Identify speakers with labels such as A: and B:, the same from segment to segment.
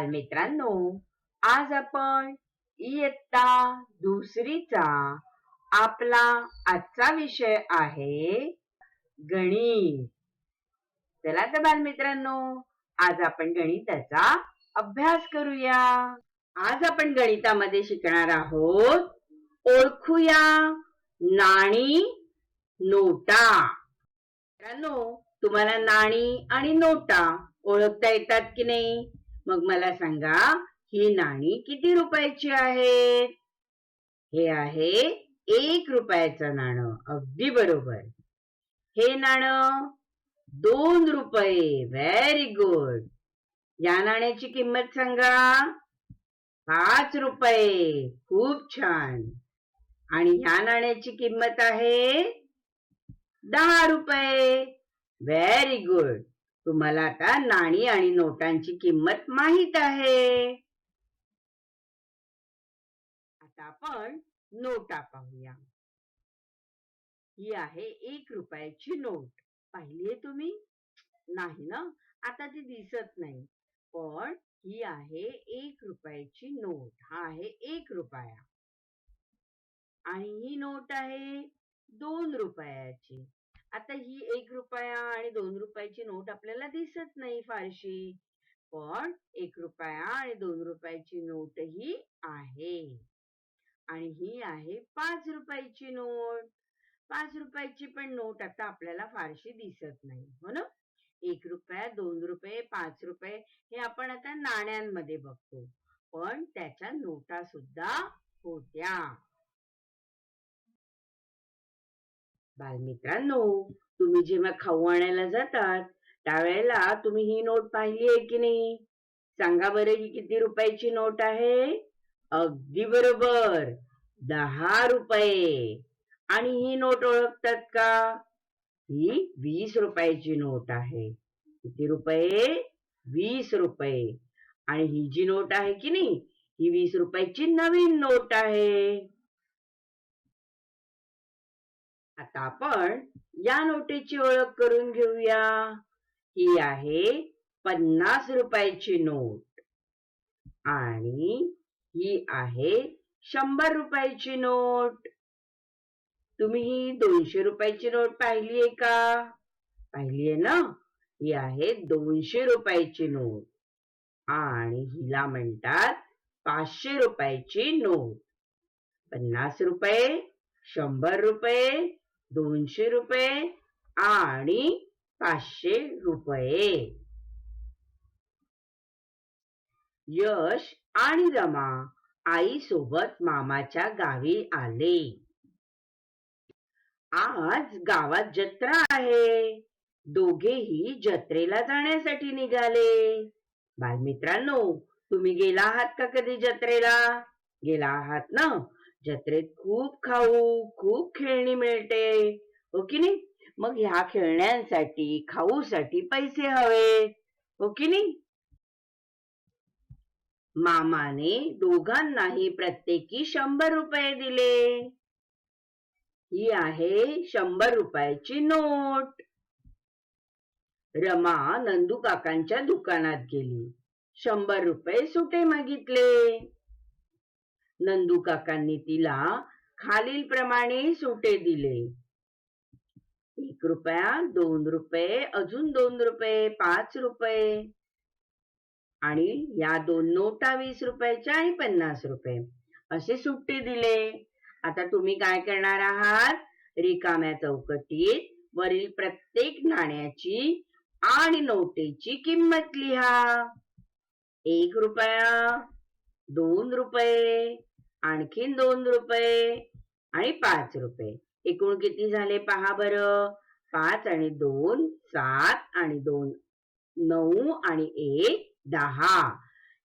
A: बालमित्रांनो आज आपण इयत्ता दुसरीचा आपला आजचा विषय आहे गणित. चला तर बालमित्रांनो आज आपण गणिताचा अभ्यास करूया. आज आपण गणितामध्ये शिकणार आहोत ओळखूया नाणी नोटा. मित्रांनो तुम्हाला नाणी आणि नोटा ओळखता येतात की नाही? मग मला सांगा ही नाणी किती रुपयाची आहेत? हे आहे एक रुपयाचं नाणं अगदी बरोबर. हे नाणं दोन रुपये व्हेरी गुड या नाण्याची किंमत सांगा. पाच रुपये खूप छान. आणि ह्या नाण्याची किंमत आहे दहा रुपये व्हेरी गुड तुम्हाला आता नाणी आणि नोटांची किंमत माहीत आहे. आता आपण नोटा पाहूया. ही आहे एक रुपयाची नोट. पाहिलीये तुम्ही? नाही ना? आता ती दिसत नाही. पण ही आहे एक रुपयाची नोट. हा आहे एक रुपया. आणि ही नोट आहे दोन रुपयाची. आता ही एक रुपया आणि दोन रुपयाची नोट आपल्याला दिसत नाही फारशी. पण एक रुपया आणि दोन रुपयाची नोट ही आहे. आणि ही आहे पाच रुपयाची नोट. पाच रुपयाची पण नोट आता आपल्याला फारशी दिसत नाही. हो ना? एक रुपया दोन रुपये पाच रुपये हे आपण आता नाण्यांमध्ये बघतो. पण त्याच्या नोटा सुद्धा होत्या. बालमित्रांनो तुम्ही जेव्हा खाऊ आणायला जातात त्यावेळेला तुम्ही ही नोट पाहिली आहे की नाही? सांगा बरं ही किती रुपयाची नोट आहे? अगदी बरोबर दहा रुपये. आणि ही नोट ओळखतात का? ही वीस रुपयाची नोट आहे. किती रुपये? वीस रुपये. आणि ही जी नोट आहे की नाही ही वीस रुपयाची नवीन नोट आहे. आता आपण या नोटेची ओळख करून घेऊया. ही आहे पन्नास रुपयाची नोट. आणि ही आहे शंभर रुपयाची नोट. तुम्ही ही दोनशे रुपयाची नोट पाहिली आहे का? पाहिली आहे ना? ही आहे दोनशे रुपयाची नोट. आणि हिला म्हणतात पाचशे रुपयाची नोट. पन्नास रुपये शंभर रुपये दोनशे रुपये आणि पाचशे रुपये. यश आणि रमा आई सोबत मामाच्या गावी आले. आज गावात जत्रा आहे. दोघेही जत्रेला जाण्यासाठी निघाले. बालमित्रांनो तुम्ही गेला आहात का कधी जत्रेला? गेला आहात ना? जत्रेत खूप खाऊ खूप खेळणी मिळते. हो की नाही? मग ह्या खेळण्यांसाठी खाऊसाठी पैसे हवे. हो की नाही? मामाने दोघांनाही प्रत्येकी शंभर रुपये दिले. ही आहे शंभर रुपयाची नोट. रमा नंदू काकांच्या दुकानात गेली. शंभर रुपये सुटे मागितले. नंदू काकांनी तिला खालील प्रमाणे सुटे दिले. एक रुपया दोन रुपये अजून दोन रुपये पाच रुपये. आणि या दोन नोटा वीस रुपयाच्या आणि पन्नास रुपये. असे सुट्टे दिले. आता तुम्ही काय करणार आहात? रिकाम्या चौकटीत वरील प्रत्येक नाण्याची आणि नोटेची किंमत लिहा. एक रुपया दोन रुपये आणखीन दोन रुपये आणि पाच रुपये. एकूण किती झाले पहा बरं. पाच आणि दोन सात आणि दोन नऊ आणि एक दहा.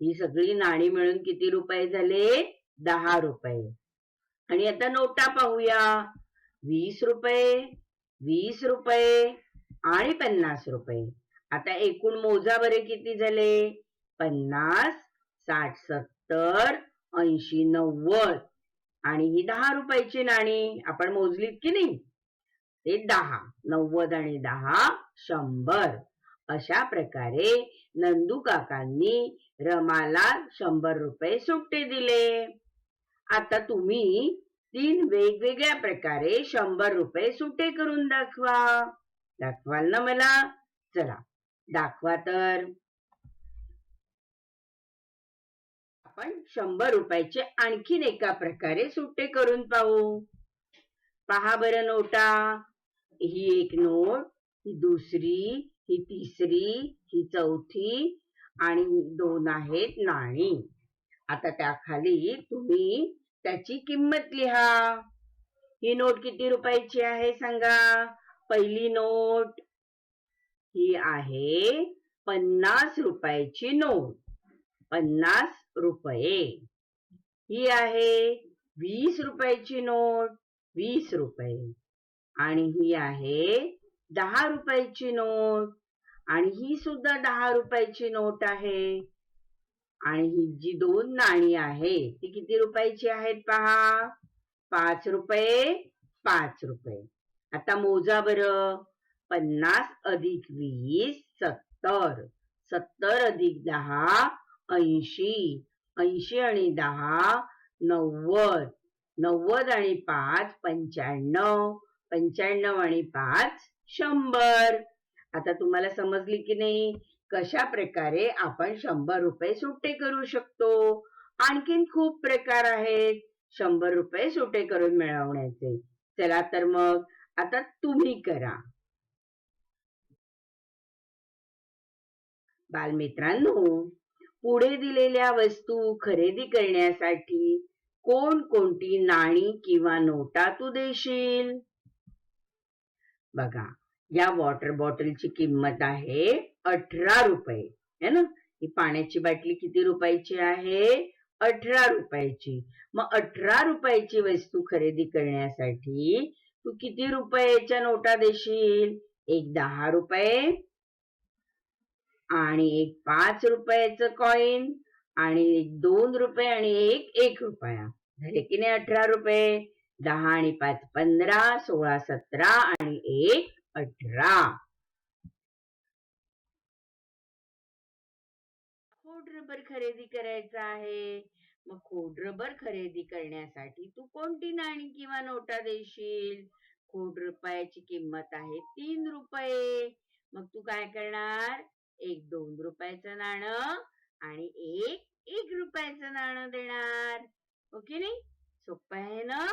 A: ही सगळी नाणी मिळून किती रुपये झाले? दहा रुपये. आणि आता नोटा पाहूया. वीस रुपये वीस रुपये आणि पन्नास रुपये. आता एकूण मोजा बरे किती झाले? पन्नास साठ सत्तर ऐंशी नव्वद. आणि ही दहा रुपयाची नाणी आपण मोजलीत की नाही? ते दहा. नव्वद आणि दहा शंभर. अशा प्रकारे नंदू काकांनी रमाला शंभर रुपये सुट्टे दिले. आता तुम्ही तीन वेगवेगळ्या प्रकारे शंभर रुपये सुट्टे करून दाखवा. दाखवाल ना मला? चला. दाखवा तर. आपण शंभर रुपयाचे आणखीन एका प्रकारे सुट्टे करून पाहू. पहा बरं नोटा. ही एक नोट ही दुसरी ही तिसरी ही चौथी आणि दोन आहेत नाणी. आता त्याखाली तुम्ही त्याची किंमत लिहा. ही नोट किती रुपयाची आहे सांगा. पहिली नोट. ही आहे पन्नास रुपयाची नोट. पन्नास रुपये. ही आहे वीस रुपयाची नोट वीस रुपये. आणि ही आहे दहा रुपयाची नोट. आणि ही सुद्धा दहा रुपयाची नोट आहे. आणि ही जी दोन नाणी आहे ती किती रुपयाची आहेत पहा? पाच रुपये पाच रुपये. आता मोजा बरं. पन्नास अधिक वीस सत्तर. सत्तर अधिक दहा ऐंशी. ऐंशी आणि दहा नव्वद. नव्वद आणि पाच पंच्याण्णव. पंच्याण्णव आणि पाच शंभर. आता तुम्हाला समजली की नाही? कशा प्रकारे आपण शंभर रुपये सुट्टे करू शकतो? आणखीन खूप प्रकार आहेत शंभर रुपये सुट्टे करून मिळवण्याचे. चला तर मग आता तुम्ही करा. बालमित्रांनो पुढे दिलेल्या वस्तू खरेदी करण्यासाठी कोण कोणती नाणी किंवा नोटा तू देशील? बघा या वॉटर बॉटलची किंमत आहे अठरा रुपये. है ना? ही पाण्याची बाटली किती रुपयाची आहे? अठरा रुपयाची. मग अठरा रुपयाची वस्तू खरेदी करण्यासाठी तू किती रुपयाच्या नोटा देशील? एक दहा रुपये. आणि एक पाच रुपयाचं कॉइन आणि एक दोन रुपये आणि एक एक रुपया. झाले की नाही अठरा रुपये? दहा आणि पाच पंधरा सोळा सतरा आणि एक अठरा. खोड रबर खरेदी करायचा आहे. मग खोड रबर खरेदी करण्यासाठी तू कोणती नाणी किंवा नोटा देशील? खोड रुपयाची किंमत आहे तीन रुपये. मग तू काय करणार? एक दोन रुपयाचं नाणं आणि एक एक रुपयाचं नाणं देणार. ओके नाही? सोपं आहे ना?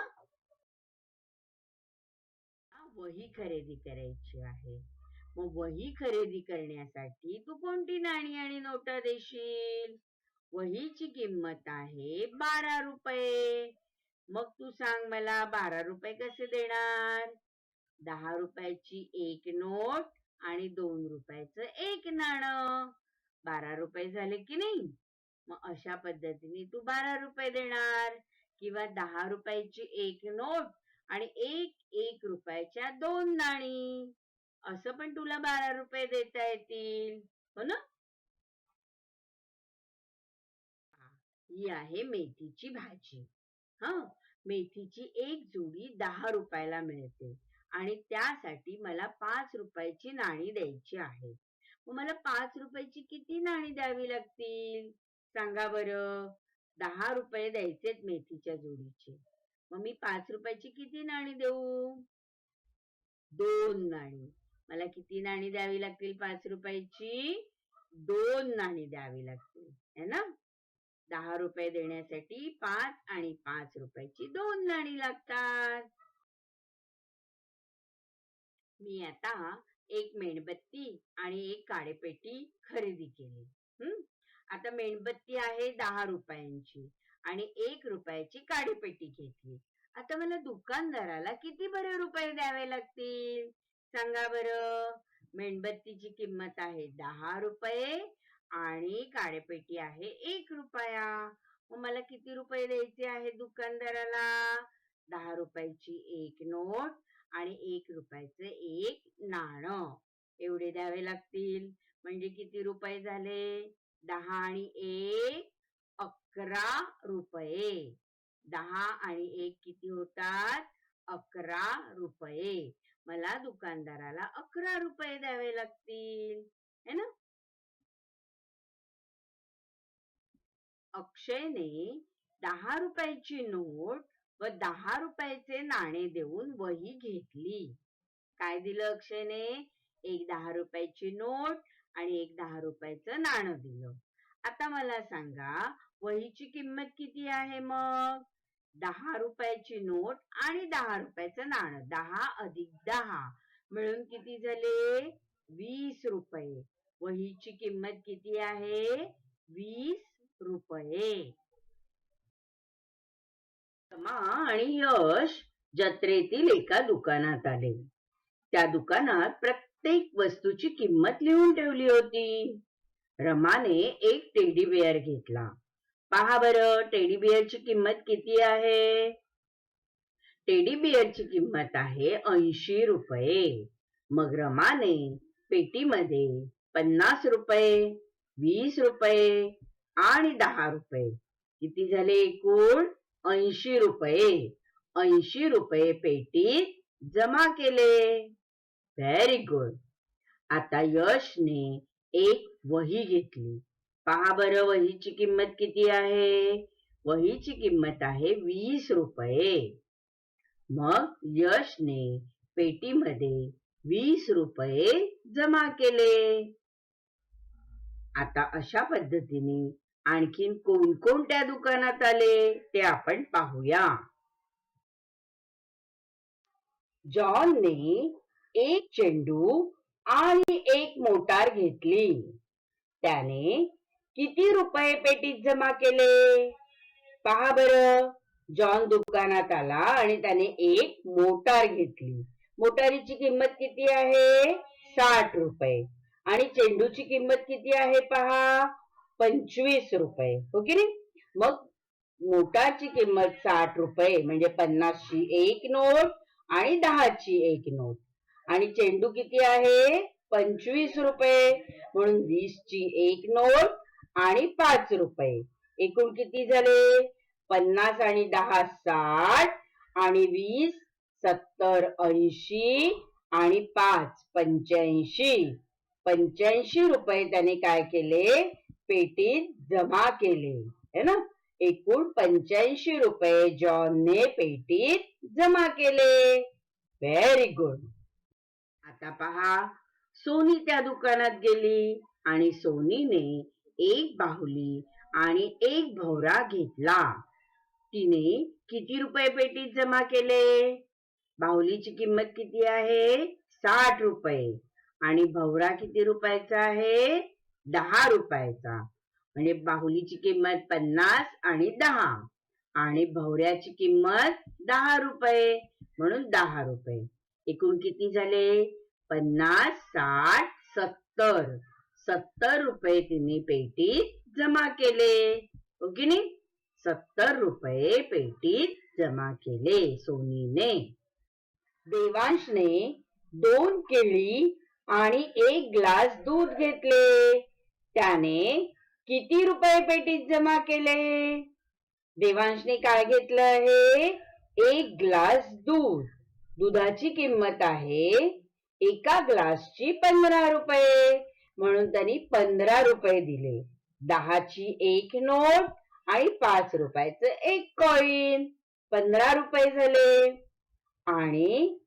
A: वही खरेदी करायची आहे. मग वही खरेदी करण्यासाठी तू कोणती नाणी आणि नोटा देशील? वहीची किंमत आहे बारा रुपये. मग तू सांग मला बारा रुपये कसे देणार? दहा रुपयाची एक नोट आणि दोन रुपयाचं एक नाणं. बारा रुपये झाले की नाही? मग अशा पद्धतीने तू बारा रुपये देणार किंवा दहा रुपयाची एक नोट आणि एक एक रुपयाच्या दोन नाणी. असं पण तुला बारा रुपये देता येतील. हो ना? ही आहे मेथीची भाजी. हा? मेथीची एक जोडी दहा रुपयाला मिळते. आणि त्यासाठी मला पाच रुपयाची नाणी द्यायची आहे मग मला पाच रुपयाची किती नाणी द्यावी लागतील? सांगा बरं. दहा रुपये द्यायचेत मेथीच्या जोडीचे. मग मी पाच रुपयाची किती नाणी देऊ? दोन नाणी. मला किती नाणी द्यावी लागतील पाच रुपयाची? दोन नाणी द्यावी लागतील. है ना? दहा रुपये देण्यासाठी पाच आणि पाच रुपयाची दोन नाणी लागतात. मी आता एक मेणबत्ती आणि एक काळेपेटी खरेदी केली. हम्म आता मेणबत्ती आहे दहा रुपयांची आणि एक रुपयाची काळेपेटी घेतली. आता मला दुकानदाराला किती बरे रुपये द्यावे लागतील? सांगा बरं. मेणबत्तीची किंमत आहे दहा रुपये आणि काळेपेटी आहे एक रुपया. मग मला किती रुपये द्यायचे आहे दुकानदाराला? दहा रुपयाची एक नोट आणि एक रुपयाचं एक नाणं. एवढे द्यावे लागतील. म्हणजे किती रुपये झाले? दहा आणि एक अकरा रुपये. दहा आणि एक किती होतात? अकरा रुपये. मला दुकानदाराला अकरा रुपये द्यावे लागतील. है ना? अक्षयने दहा रुपयाची नोट व दहा रुपयाचे नाणे देऊन वही घेतली. काय दिलं अक्षयने? एक दहा रुपयाची नोट आणि एक दहा रुपयाचं नाणं दिलं. आता मला सांगा वहीची किंमत किती आहे मग? दहा रुपयाची नोट आणि दहा रुपयाचं नाणं. दहा अधिक दहा मिळून किती झाले? वीस रुपये. वहीची किंमत किती आहे? वीस रुपये. रमा आणि यश जत्रेतील एका दुकानात आले. त्या दुकानात प्रत्येक वस्तूची किंमत लिहून ठेवली होती. रमाने एक टेडी बिअर घेतला. पहा बरं टेडी बिअरची किंमत किती आहे? टेडी बिअरची किंमत आहे ऐंशी रुपये. मग रमाने पेटीमध्ये पन्नास रुपये वीस रुपये आणि दहा रुपये. किती झाले एकूण? ऐंशी रुपये ऐंशी रुपये पेटीत जमा केले. व्हेरी गुड आता यशने एक वही घेतली. पहा बरं वहीची किंमत किती आहे? वहीची किंमत आहे वीस रुपये. मग यशने पेटीमध्ये वीस रुपये जमा केले. आता अशा पद्धतीने आणखीन कोणकोणत्या दुकानात आले ते आपण पाहूया. जॉनने एक चेंडू आणि एक मोटार घेतली. त्याने किती रुपये पेटीत जमा केले? पहा बर. जॉन दुकानात आला आणि त्याने एक मोटार घेतली. मोटारीची किंमत किती आहे? साठ रुपये. आणि चेंडूची किंमत किती आहे पहा? पंचवीस रुपये हो की नाही? मग मोटारची किंमत साठ रुपये म्हणजे पन्नासची एक नोट आणि दहाची एक नोट. आणि चेंडू किती आहे? पंचवीस रुपये. म्हणून वीसची एक नोट आणि पाच रुपये. एकूण किती झाले? पन्नास आणि दहा साठ आणि वीस सत्तर ऐंशी आणि पाच पंच्याऐंशी. पंच्याऐंशी रुपये त्याने काय केले? पेटीत जमा केले. है ना? एकूण पंच्याऐंशी रुपये जॉनने पेटीत जमा केले. व्हेरी गुड आता पहा सोनी त्या दुकानात गेली आणि सोनीने एक बाहुली आणि एक भोवरा घेतला. तिने किती रुपये पेटीत जमा केले? बाहुलीची किंमत किती आहे? साठ रुपये. आणि भवरा किती रुपयाचा आहे? दहा रुपयाचा. म्हणजे बाहुलीची किंमत पन्नास आणि दहा. आणि भवऱ्याची किंमत दहा रुपये. म्हणून दहा रुपये. एकूण किती झाले? पन्नास साठ सत्तर. सत्तर रुपये तिने पेटीत जमा केले. ओके की नाही? सत्तर रुपये पेटीत जमा केले सोनीने. देवांशने दोन केळी आणि एक ग्लास दूध घेतले. त्याने किती रुपये पेटीत जमा केले? देवांशने काय घेतलं आहे? एक ग्लास दूध. दुधाची किंमत आहे एका ग्लासची पंधरा रुपये. म्हणून त्यांनी पंधरा रुपये दिले. दहाची एक नोट आणि पाच रुपयाचं एक कॉईन पंधरा रुपये झाले. आणि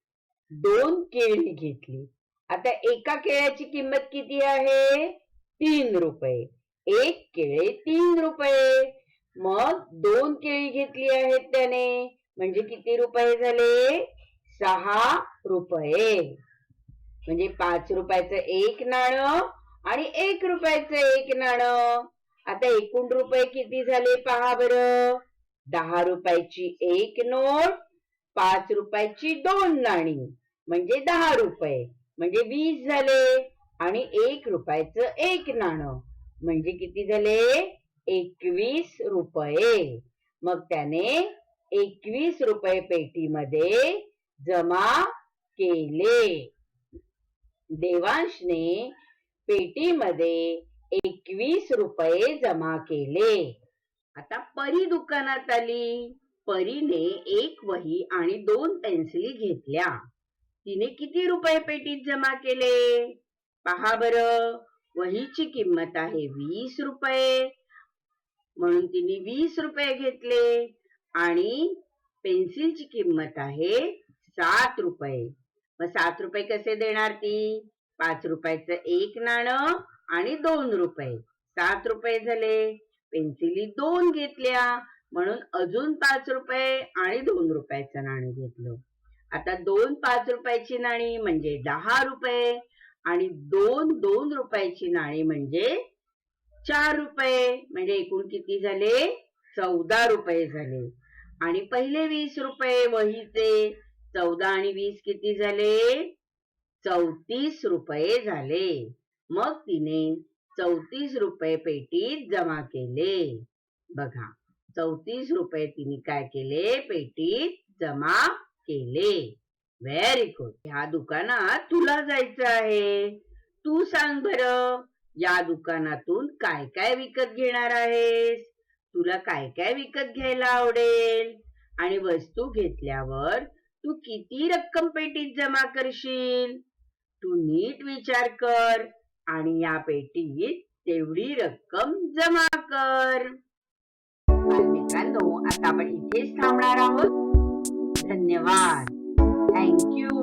A: दोन केळी घेतली. आता एका केळ्याची किंमत किती आहे? तीन रुपये. एक केळे तीन रुपये. मग दोन केळी घेतली आहेत त्याने. म्हणजे किती रुपये झाले? सहा रुपये. म्हणजे पाच रुपयाचं एक नाणं आणि एक रुपयाचं एक नाणं. आता एकूण रुपये किती झाले पहा बरं. दहा रुपयाची एक नोट पाच रुपयाची दोन नाणी. म्हणजे दहा रुपये. म्हणजे वीस झाले. आणि एक रुपयाचं एक नाणं. म्हणजे किती झाले? एकवीस रुपये. मग त्याने एकवीस रुपये पेटीमध्ये जमा केले. देवांशने पेटीमध्ये एकवीस रुपये जमा केले. आता परी दुकानात आली. परीने एक वही आणि दोन पेन्सिली घेतल्या. तिने किती रुपये पेटीत जमा केले? पहा बर. वहीची किंमत आहे वीस रुपये. म्हणून तिने वीस रुपये घेतले. आणि पेन्सिलची किंमत आहे सात रुपये. मग सात रुपये कसे देणार ती? पाच रुपयाचं एक नाणं आणि दोन रुपये. सात रुपये झाले. पेन्सिली दोन घेतल्या. म्हणून अजून पाच रुपये आणि दोन रुपयाचं नाणं घेतलं. आता दोन पाच रुपयाची नाणी म्हणजे दहा रुपये. आणि दोन दोन रुपयाची नाणी म्हणजे चार रुपये. म्हणजे एकूण किती झाले? चौदा रुपये झाले. आणि पहिले वीस रुपये वहीचे. चौदा आणि वीस किती झाले? चौतीस रुपये झाले. मग तिने चौतीस रुपये पेटीत जमा केले. बघा चौतीस रुपये तिने काय केले? पेटीत जमा केले. व्हेरी गुड ह्या दुकानात तुला जायचं आहे. तू सांग बर या दुकानातून काय काय विकत घेणार आहेस? तुला काय काय विकत घ्यायला आवडेल? आणि वस्तू घेतल्यावर तू किती रक्कम पेटीत जमा करशील? तू नीट विचार कर आणि या पेटीत तेवढी रक्कम जमा कर. मित्रांनो आता आपण इथेच थांबणार आहोत. धन्यवाद. Thank you.